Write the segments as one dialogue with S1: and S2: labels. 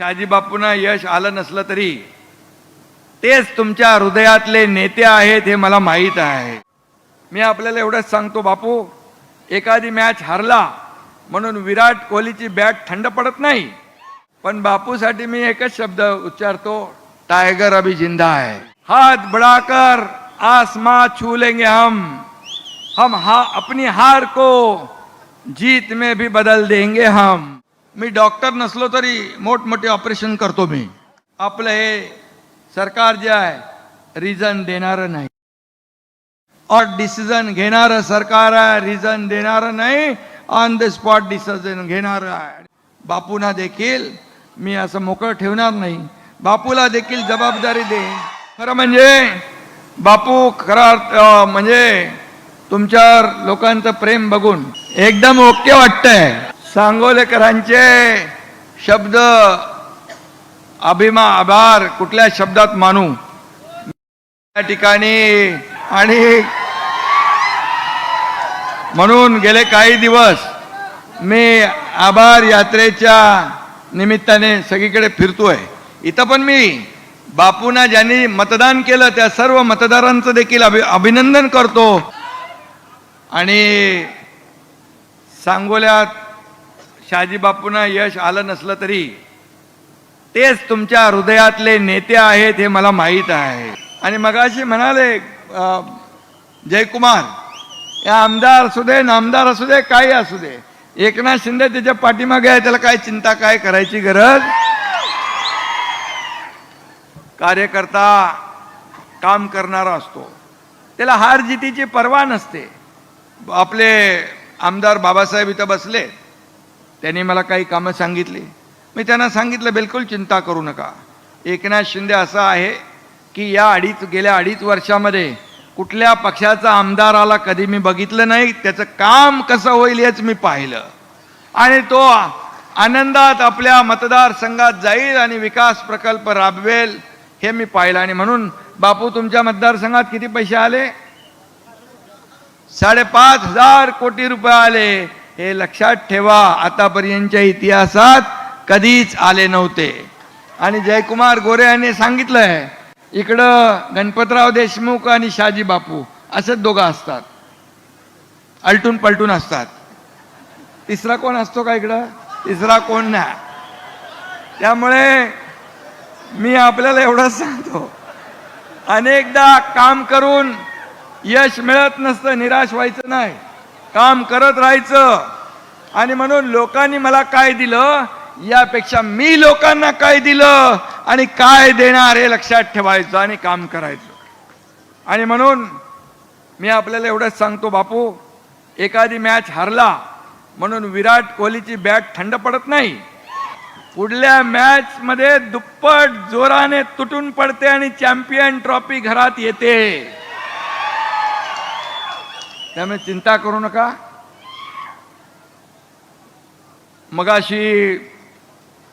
S1: शहाजी बापूंना यश आलं नसलं तरी तेच तुमच्या हृदयातले नेते आहेत हे मला माहीत आहे. मी आपल्याला एवढंच सांगतो बापू एखादी मॅच हारला म्हणून विराट कोहलीची बॅट थंड पडत नाही. पण बापूसाठी मी एकच शब्द उच्चारतो टायगर अभी जिंदा है. हाथ बढ़ाकर आसमां छू लेंगे हम. हम हा अपनी हार को जीत में भी बदल देंगे हम. मी डॉक्टर नसलो तरी मोठमोठे ऑपरेशन करतो मी. आपलं हे सरकार जे आहे रिझन देणारं नाही. और डिसिजन घेणारं सरकार आहे रिझन देणारं नाही. ऑन द स्पॉट डिसिजन घेणारं आहे. बापूंना देखील मी असं मोकळं ठेवणार नाही. बापूला देखील जबाबदारी दे. खरं म्हणजे बापू खरा म्हणजे तुमच्यावर लोकांचं प्रेम बघून एकदम ओके वाटतंय. सांगोलेकरांचे शब्द अभिमा आभार कुठल्या शब्दात मानू? या ठिकाणी आणि म्हणून गेले काही दिवस मी आभार यात्रेच्या निमित्ताने सगळीकडे फिरतोय. इथं पण मी बापूंना ज्यांनी मतदान केलं त्या सर्व मतदारांचं देखील अभि अभिनंदन करतो. आणि सांगोल्यात शहाजी बापूंना यश आलं नसलं तरी तेच तुमच्या हृदयातले नेते आहेत हे मला माहीत आहे. आणि मगाशी म्हणाले जयकुमार या आमदार असू दे नामदार असू दे काही असू दे. एकनाथ शिंदे त्याच्या पाठीमागे आहे त्याला काय चिंता काय करायची गरज? कार्यकर्ता काम करणारा असतो. त्याला हार जितीची पर्वा नसते. आपले आमदार बाबासाहेब इथं बसले त्यांनी मला काही कामं सांगितली. मी त्यांना सांगितलं बिलकुल चिंता करू नका. एकनाथ शिंदे असं आहे की या अडीच गेल्या अडीच वर्षामध्ये कुठल्या पक्षाचा आमदार आला कधी मी बघितलं नाही त्याचं काम कसं होईल हेच मी पाहिलं. आणि तो आनंदात आपल्या मतदारसंघात जाईल आणि विकास प्रकल्प राबवेल हे मी पाहिलं. आणि म्हणून बापू तुमच्या मतदारसंघात किती पैसे आले? साडेपाच हजार कोटी रुपये आले. हे लक्षात ठेवा आतापर्यंतच्या इतिहासात कधीच आले नव्हते. आणि जयकुमार गोरे यांनी सांगितलंय इकडं गणपतराव देशमुख आणि शाजी बापू असेच दोघं असतात. अलटून पलटून असतात. तिसरा कोण असतो का इकडं? तिसरा कोण नाही. त्यामुळे मी आपल्याला एवढंच सांगतो. अनेकदा काम करून यश मिळत नसतं निराश व्हायचं नाही. काम करत राहायचं. आणि म्हणून लोकांनी मला काय दिलं? यापेक्षा मी लोकांना काय दिलं? आणि काय देणार हे लक्षात ठेवायचं आणि काम करायचं. आणि म्हणून मी आपल्याला एवढंच सांगतो बापू एखादी मॅच हरला म्हणून विराट कोहलीची बॅट थंड पडत नाही. पुढल्या मॅच मध्ये दुप्पट जोराने तुटून पडते आणि चॅम्पियन ट्रॉफी घरात येते. त्यामुळे चिंता करू नका. मगाशी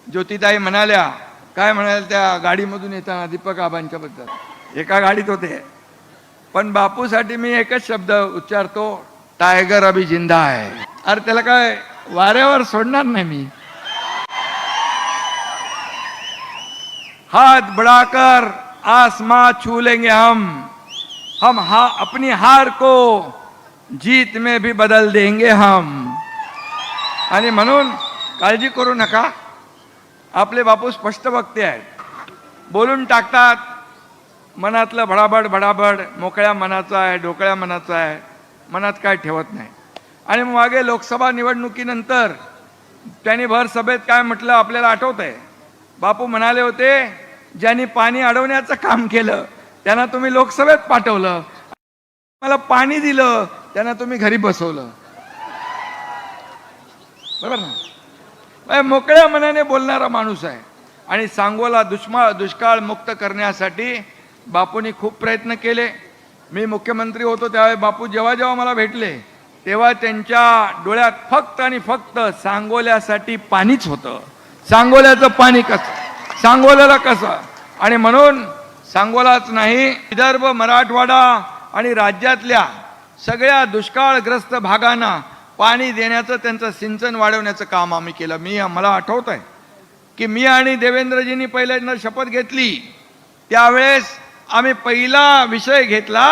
S1: ज्योतिताई म्हणाल्या काय म्हणाल्या त्या गाडीमधून येताना दीपक आबांच्या बद्दल? एका गाडीत होते. पण बापूसाठी मी एकच शब्द उच्चारतो टायगर अभी जिंदा आहे अरे त्याला काय वाऱ्यावर सोडणार नाही मी. हाथ बढ़ाकर आसमां छू लेंगे हम. हम हा अपनी हार को जीत में भी बदल देंगे हम। आणि म्हणून काळजी करू नका. आपले बापू स्पष्ट वक्ते आहेत. बोलून टाकतात. मनातलं भडाभड भडाभड मोकळ्या मनाचं आहे ढोकळ्या मनाचं आहे. मनात काय ठेवत नाही. आणि मागे लोकसभा निवडणुकीनंतर त्यांनी भर सभेत काय म्हटलं आपल्याला आठवत आहे बापू म्हणाले होते ज्यांनी पाणी अडवण्याचं काम केलं त्यांना तुम्ही लोकसभेत पाठवलं. मला पाणी दिलं त्यांना तुम्ही घरी बसवलं. बरोबर ना? म्हणजे मोकळ्या मनाने बोलणारा माणूस आहे. आणि सांगोला दुष्मा दुष्काळ मुक्त करण्यासाठी बापूंनी खूप प्रयत्न केले. मी मुख्यमंत्री होतो त्यावेळी बापू जेव्हा जेव्हा मला भेटले तेव्हा त्यांच्या डोळ्यात फक्त आणि फक्त सांगोल्यासाठी पाणीच होतं. सांगोल्याचं पाणी कसं? सांगोल्याला कसं? आणि म्हणून सांगोलाच नाही विदर्भ मराठवाडा आणि राज्यातल्या सगळ्या दुष्काळग्रस्त भागांना पाणी देण्याचं त्यांचं सिंचन वाढवण्याचं काम आम्ही केलं. मी मला आठवत आहे की मी आणि देवेंद्रजींनी पहिल्यांदा शपथ घेतली. त्यावेळेस आम्ही पहिला विषय घेतला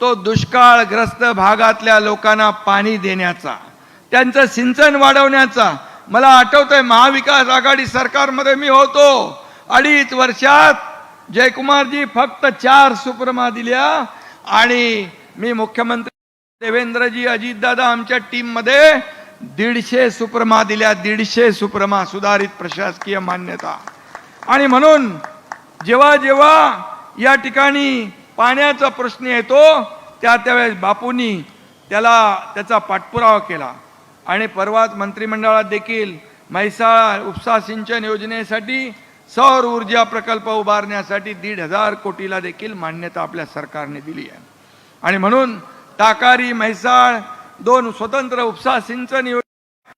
S1: तो दुष्काळग्रस्त भागातल्या लोकांना पाणी देण्याचा त्यांचं सिंचन वाढवण्याचा. मला आठवतंय महाविकास आघाडी सरकारमध्ये मी होतो. अडीच वर्षात जयकुमारजी फक्त चार सुप्रमा दिल्या आणि मी मुख्यमंत्री देवेंद्रजी अजितदादा आमच्या टीममध्ये दीडशे सुप्रमा दिल्या. दीडशे सुप्रमा सुधारित प्रशासकीय मान्यता. आणि म्हणून जेव्हा जेव्हा या ठिकाणी पाण्याचा प्रश्न येतो त्या त्यावेळेस बापूंनी त्याला त्याचा पाठपुरावा केला. आणि परवाच मंत्रिमंडळात देखील म्हैसाळ उपसा सिंचन योजनेसाठी सौर ऊर्जा प्रकल्प उभारण्यासाठी दीड हजार कोटीला देखील मान्यता आपल्या सरकारने दिली आहे. आणि म्हणून टाकारी म्हैसाळ दोन स्वतंत्र उपसा सिंचन योजना.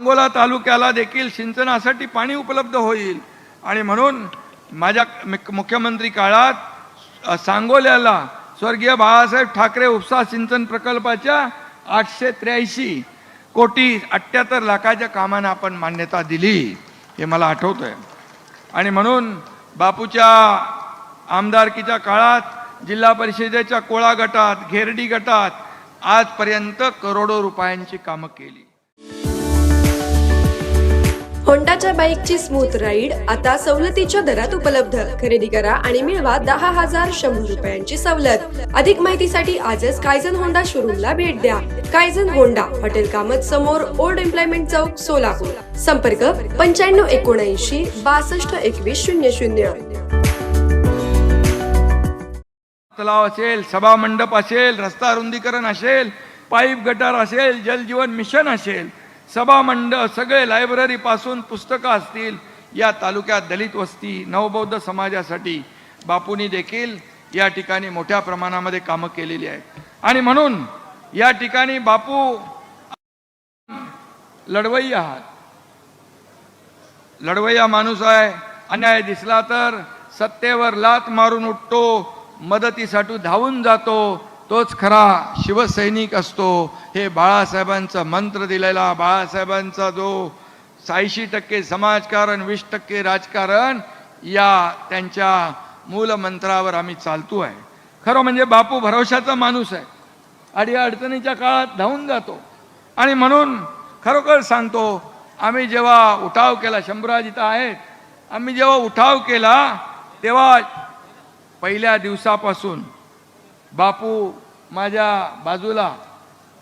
S1: अंगोला तालुक्याला देखील सिंचनासाठी पाणी उपलब्ध होईल. आणि म्हणून माझ्या मुख्यमंत्री काळात सांगोल्याला स्वर्गीय बाळासाहेब ठाकरे उपसा सिंचन प्रकल्पाच्या आठशे त्र्याऐंशी कोटी अठ्ठ्याहत्तर लाखाच्या कामांना आपण मान्यता दिली हे मला आठवतंय. आणि म्हणून बापूच्या आमदारकीच्या काळात जिल्हा परिषदेच्या कोळा गटात घेरडी गटात आजपर्यंत करोडो रुपयांची कामं केली.
S2: होंडाच्या बाईकची स्मूथ राईड आता सवलतीच्या दरात उपलब्ध. खरेदी करा आणि मिळवा दहा हजार शंभर रुपयांची सवलत. अधिक माहितीसाठी आजच कायझन होंडा शोरूमला भेट द्या. कायझन होंडा हॉटेल कामत समोर ओल्ड एम्प्लॉयमेंट चौक सोलापूर. संपर्क पंच्याण्णव एकोणऐंशी बासष्ट एकवीस शून्य शून्य.
S1: तलाव असेल सभा मंडप असेल रस्ता रुंदीकरण असेल पाईप गटार असेल जलजीवन मिशन असेल सभा मंडप सगळे लायब्ररी पासून पुस्तकं असतील या तालुक्यात दलित वस्ती नवबौद्ध समाजासाठी बापूंनी देखील या ठिकाणी मोठ्या प्रमाणामध्ये कामं केलेली आहेत. आणि म्हणून या ठिकाणी बापू लढवई आहात. लढवय्या माणूस आहे. अन्याय दिसला तर सत्तेवर लात मारून उठतो. मदतीसाठी धावून जातो. तोच खरा शिवसैनिक असतो. हे बाळासाहेबांचा मंत्र दिलेला बाळासाहेबांचा जो साऐंशी टक्के समाजकारण वीस टक्के राजकारण या त्यांच्या मूलमंत्रावर आम्ही चालतो आहे. खरं म्हणजे बापू भरोशाचा माणूस आहे. आणि अडचणीच्या काळात धावून जातो. आणि म्हणून खरोखर सांगतो आम्ही जेव्हा उठाव केला शंभराज इथं आहेत आम्ही जेव्हा उठाव केला तेव्हा पहिल्या दिवसापासून बापू माझ्या बाजूला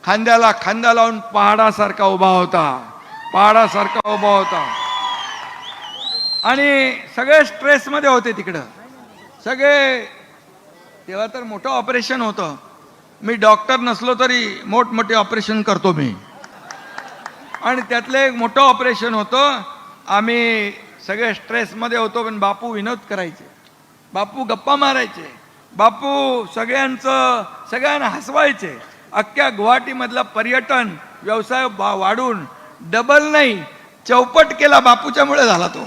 S1: खांद्याला खांदा लावून पहाडासारखा उभा होता. पहाडासारखा उभा होता. आणि सगळे स्ट्रेसमध्ये होते तिकडं. सगळे तेव्हा तर मोठं ऑपरेशन होतं. मी डॉक्टर नसलो तरी मोठमोठे ऑपरेशन करतो मी. आणि त्यातलं एक मोठं ऑपरेशन होतं. आम्ही सगळे स्ट्रेसमध्ये होतो पण बापू विनोद करायचे. बापू गप्पा मारायचे. बापू सगळ्यांचं सगळ्यांना हसवायचे. अख्ख्या गुवाहाटीमधला पर्यटन व्यवसाय वाढून डबल नाही चौपट केला बापूच्यामुळे झाला तो.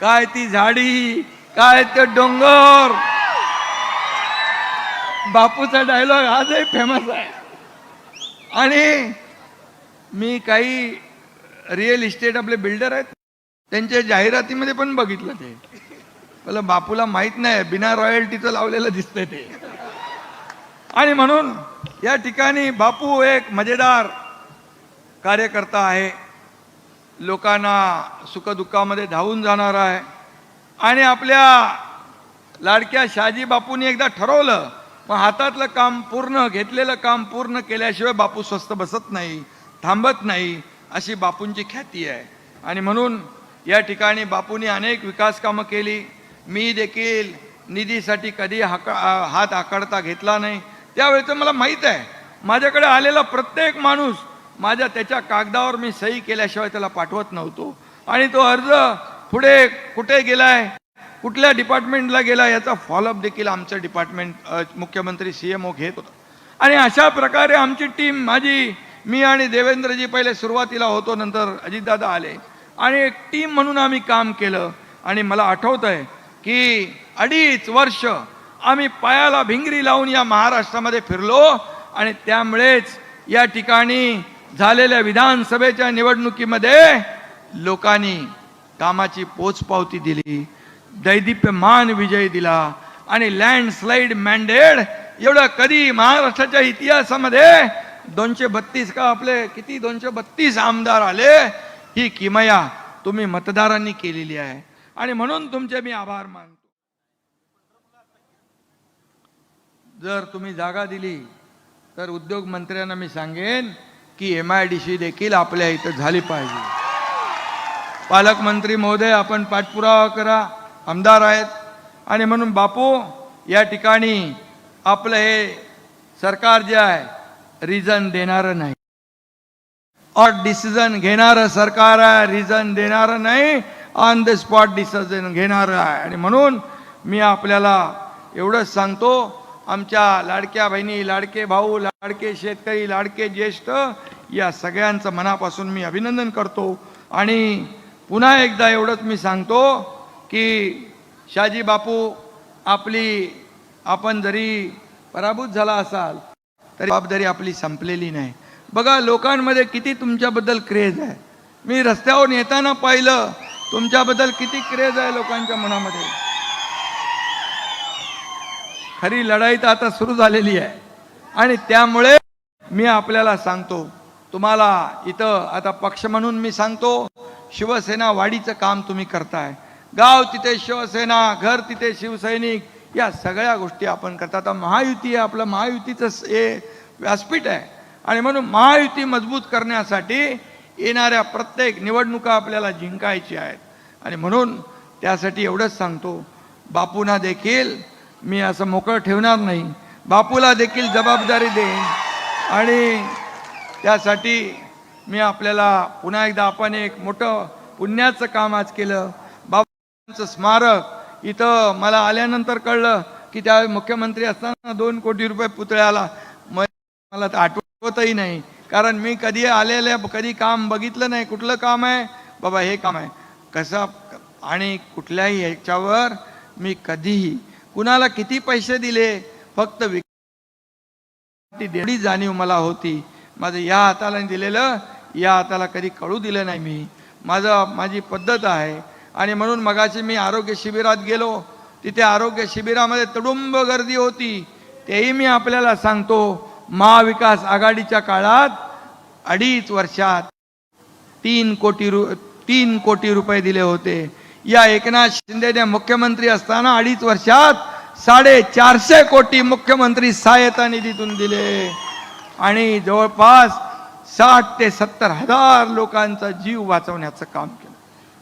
S1: काय ती झाडी काय ते डोंगर. बापूचा डायलॉग आजही फेमस आहे. आणि मी काही रिअल इस्टेट आपले बिल्डर आहेत त्यांच्या जाहिरातीमध्ये पण बघितलं ते. मला बापूला माहीत नाही बिना रॉयल्टीचं लावलेलं दिसतंय ते. आणि म्हणून या ठिकाणी बापू एक मजेदार कार्यकर्ता आहे. लोकांना सुखदुःखामध्ये धावून जाणार आहे. आणि आपल्या लाडक्या शहाजी बापूंनी एकदा ठरवलं मग हातातलं काम पूर्ण घेतलेलं काम पूर्ण केल्याशिवाय बापू स्वस्त बसत नाही थांबत नाही अशी बापूंची ख्याती आहे. आणि म्हणून या ठिकाणी बापूंनी अनेक विकास कामं केली. मी देखील निधीसाठी कधी हाका हात आकडता घेतला नाही. त्यावेळेचं मला माहीत आहे माझ्याकडे आलेला प्रत्येक माणूस माझ्या त्याच्या कागदावर मी सही केल्याशिवाय त्याला पाठवत नव्हतो. आणि तो अर्ज पुढे कुठे गेलाय कुठल्या डिपार्टमेंटला गेला याचा फॉलोअप देखील आमचं डिपार्टमेंट मुख्यमंत्री सी एम ओ घेत होता. आणि अशा प्रकारे आमची टीम माझी मी आणि देवेंद्रजी पहिले सुरुवातीला होतो नंतर अजितदादा आले. आणि एक टीम म्हणून आम्ही काम केलं. आणि मला आठवत आहे की अडीच वर्ष आम्ही पायाला भिंगरी लावून या महाराष्ट्रामध्ये फिरलो आणि त्यामुळेच या ठिकाणी झालेल्या विधानसभेच्या निवडणुकीमध्ये लोकांनी कामाची पोचपावती दिली दैदिप्यमान विजय दिला आणि लँडस्लाईड मॅन्डेड एवढं कधी महाराष्ट्राच्या इतिहासामध्ये दोनशे बत्तीस का आपले किती दोनशे बत्तीस आमदार आले ही किमया तुम्ही मतदारांनी केलेली आहे. आणि म्हणून तुमचे मी आभार मानतो. जर तुम्ही जागा दिली तर उद्योग मंत्र्यांना मी सांगेन की एम आय डी सी देखील आपल्या इथं झाली पाहिजे. पालकमंत्री महोदय आपण पाठपुरावा करा. आमदार आहेत. आणि म्हणून बापू या ठिकाणी आपलं हे सरकार जे आहे रिझन देणारं नाही. और डिसिजन घेणारं सरकार आहे रिझन देणारं नाही. ऑन द स्पॉट डिसिजन घेणारं आहे. आणि म्हणून मी आपल्याला एवढंच सांगतो आमच्या लाडक्या बहिणी लाडके भाऊ लाडके शेतकरी लाडके ज्येष्ठ या सगळ्यांचं मनापासून मी अभिनंदन करतो. आणि पुन्हा एकदा एवढंच मी सांगतो की शाजी बापू आपली आपण जरी पराभूत झाला असाल तरी जबाबदारी आपली संपलेली नाही. बघा लोकांमध्ये किती तुमच्याबद्दल क्रेज आहे. मी रस्त्यावर येताना पाहिलं तुमच्याबद्दल किती क्रेज आहे लोकांच्या मनामध्ये. खरी लढाई तर आता सुरू झालेली आहे. आणि त्यामुळे मी आपल्याला सांगतो तुम्हाला इथं आता पक्ष म्हणून मी सांगतो शिवसेना वाढीचं काम तुम्ही करताय. गाव तिथे शिवसेना घर तिथे शिवसैनिक या सगळ्या गोष्टी आपण करता आता महायुती आहे आपलं महायुतीचं हे व्यासपीठ आहे. आणि म्हणून महायुती मजबूत करण्यासाठी येणाऱ्या प्रत्येक निवडणुका आपल्याला जिंकायची आहेत. आणि म्हणून त्यासाठी एवढंच सांगतो बापूंना देखील मी असं मोकळं ठेवणार नाही. बापूला देखील जबाबदारी देईन. आणि त्यासाठी मी आपल्याला पुन्हा एकदा आपण एक मोठं पुण्याचं काम आज केलं. बाबांचं स्मारक इथं मला आल्यानंतर कळलं की त्यावेळी मुख्यमंत्री असताना दोन कोटी रुपये पुतळ्याला मला तर आठवतही नाही. कारण मी कधी आलेले कधी काम बघितलं नाही कुठलं काम आहे? बाबा हे काम आहे. कसं आणि कुठल्याही ह्याच्यावर मी कधीही कुणाला किती पैसे दिले फक्त विक ती जाणीव मला होती. माझं या हाताला दिलेलं या हाताला कधी कळू दिलं नाही मी. माझं माझी पद्धत आहे. आणि म्हणून मगाशी मी आरोग्य शिबिरात गेलो. तिथे आरोग्य शिबिरामध्ये तुडुंब गर्दी होती. तेही मी आपल्याला सांगतो. महाविकास आघाडीच्या काळात अडीच वर्षात तीन कोटी रु तीन कोटी रुपये दिले होते. या एकनाथ शिंदेने मुख्यमंत्री असताना अडीच वर्षात साडे चारशे कोटी मुख्यमंत्री सहायता निधीतून दिले. आणि जवळपास साठ ते सत्तर हजार लोकांचा जीव वाचवण्याचं काम केलं.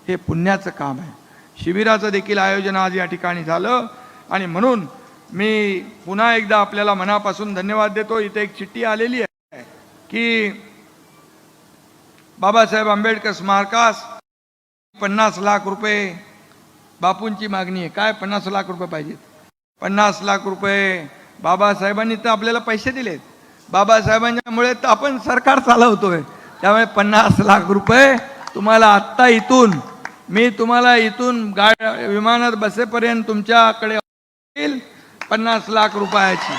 S1: हे पुण्याचं काम आहे. शिबिराचं देखील आयोजन आज या ठिकाणी झालं. आणि म्हणून मी पुन्हा एकदा आपल्याला मनापासून धन्यवाद देतो. इथे एक चिठ्ठी आलेली आहे की बाबासाहेब आंबेडकर स्मारकास पन्नास लाख रुपये बापूंची मागणी आहे. काय पन्नास लाख रुपये पाहिजेत? पन्नास लाख रुपये बाबासाहेबांनी तर आपल्याला पैसे दिलेत. बाबासाहेबांच्यामुळे तर आपण सरकार चालवतोय. त्यामुळे पन्नास लाख रुपये तुम्हाला आत्ता इथून मी तुम्हाला इथून गाड विमानात बसेपर्यंत तुमच्याकडे येईल पन्नास लाख रुपयाची.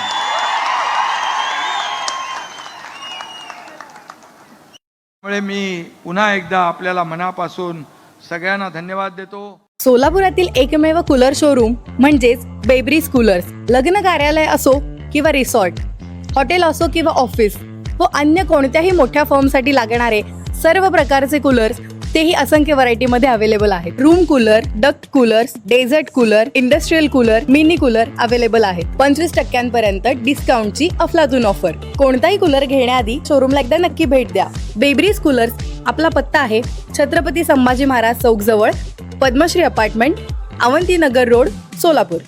S1: त्यामुळे मी पुन्हा एकदा आपल्याला मनापासून सगळ्यांना धन्यवाद देतो.
S3: सोलापुरातील एकमेव कूलर शोरूम म्हणजेच बेबरीज कूलर्स लग्न कार्यालय असो किंवा रिसॉर्ट हॉटेल असो किंवा ऑफिस व अन्य कोणत्याही मोठ्या फॉर्मसाठी लागणारे सर्व प्रकारचे कूलर्स तेही असंख्य व्हरायटीमध्ये अवेलेबल आहेत. Room cooler duct coolers desert cooler industrial cooler mini cooler available आहेत. पंचवीस टक्क्यांपर्यंत डिस्काउंटची अफलातून ऑफर. कोणताही कूलर घेण्याआधी शोरूमला एकदा नक्की भेट द्या. बेबरीज कूलर्स आपला पत्ता आहे छत्रपती संभाजी महाराज चौक जवळ पद्मश्री अपार्टमेंट अवंतीनगर रोड सोलापूर.